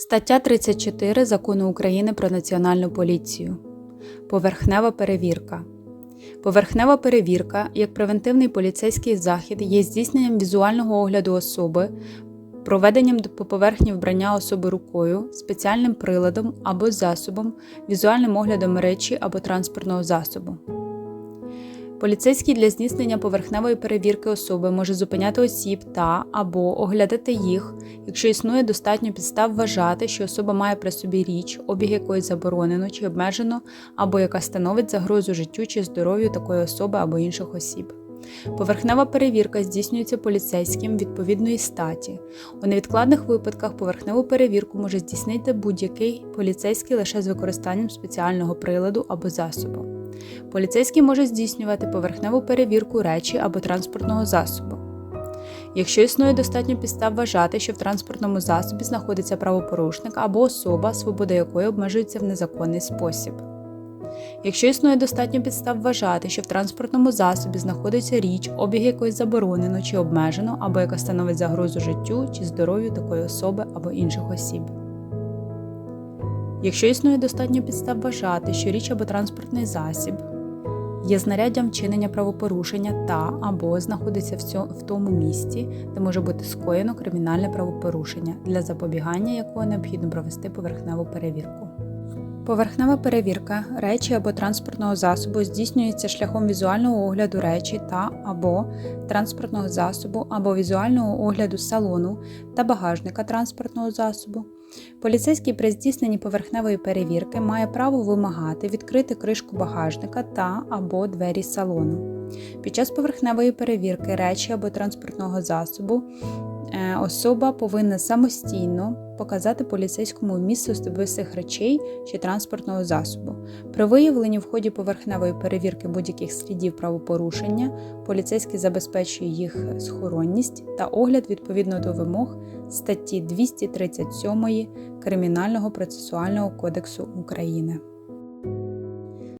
Стаття 34 Закону України про Національну поліцію. Поверхнева перевірка. Поверхнева перевірка як превентивний поліцейський захід є здійсненням візуального огляду особи, проведенням по поверхні вбрання особи рукою, спеціальним приладом або засобом, візуальним оглядом речі або транспортного засобу. Поліцейський для здійснення поверхневої перевірки особи може зупиняти осіб та або оглядати їх, якщо існує достатньо підстав вважати, що особа має при собі річ, обіг якої заборонено чи обмежено, або яка становить загрозу життю чи здоров'ю такої особи або інших осіб. Поверхнева перевірка здійснюється поліцейським відповідної статі. У невідкладних випадках поверхневу перевірку може здійснити будь-який поліцейський лише з використанням спеціального приладу або засобу. Поліцейський може здійснювати поверхневу перевірку речі або транспортного засобу. Якщо існує достатньо підстав вважати, що в транспортному засобі знаходиться правопорушник або особа, свобода якої обмежується в незаконний спосіб. Якщо існує достатньо підстав вважати, що в транспортному засобі знаходиться річ, обіг якої заборонено чи обмежено, або яка становить загрозу життю чи здоров'ю такої особи або інших осіб. Якщо існує достатньо підстав вважати, що річ або транспортний засіб є знаряддям вчинення правопорушення та або знаходиться в, в тому місці, де може бути скоєно кримінальне правопорушення, для запобігання якого необхідно провести поверхневу перевірку. Поверхнева перевірка речі або транспортного засобу здійснюється шляхом візуального огляду речі та або транспортного засобу, або візуального огляду салону та багажника транспортного засобу. Поліцейський при здійсненні поверхневої перевірки має право вимагати відкрити кришку багажника та або двері салону. Під час поверхневої перевірки речі або транспортного засобу особа повинна самостійно показати поліцейському вміст особистих речей чи транспортного засобу. При виявленні в ході поверхневої перевірки будь-яких слідів правопорушення поліцейський забезпечує їх схоронність та огляд відповідно до вимог статті 237 Кримінального процесуального кодексу України.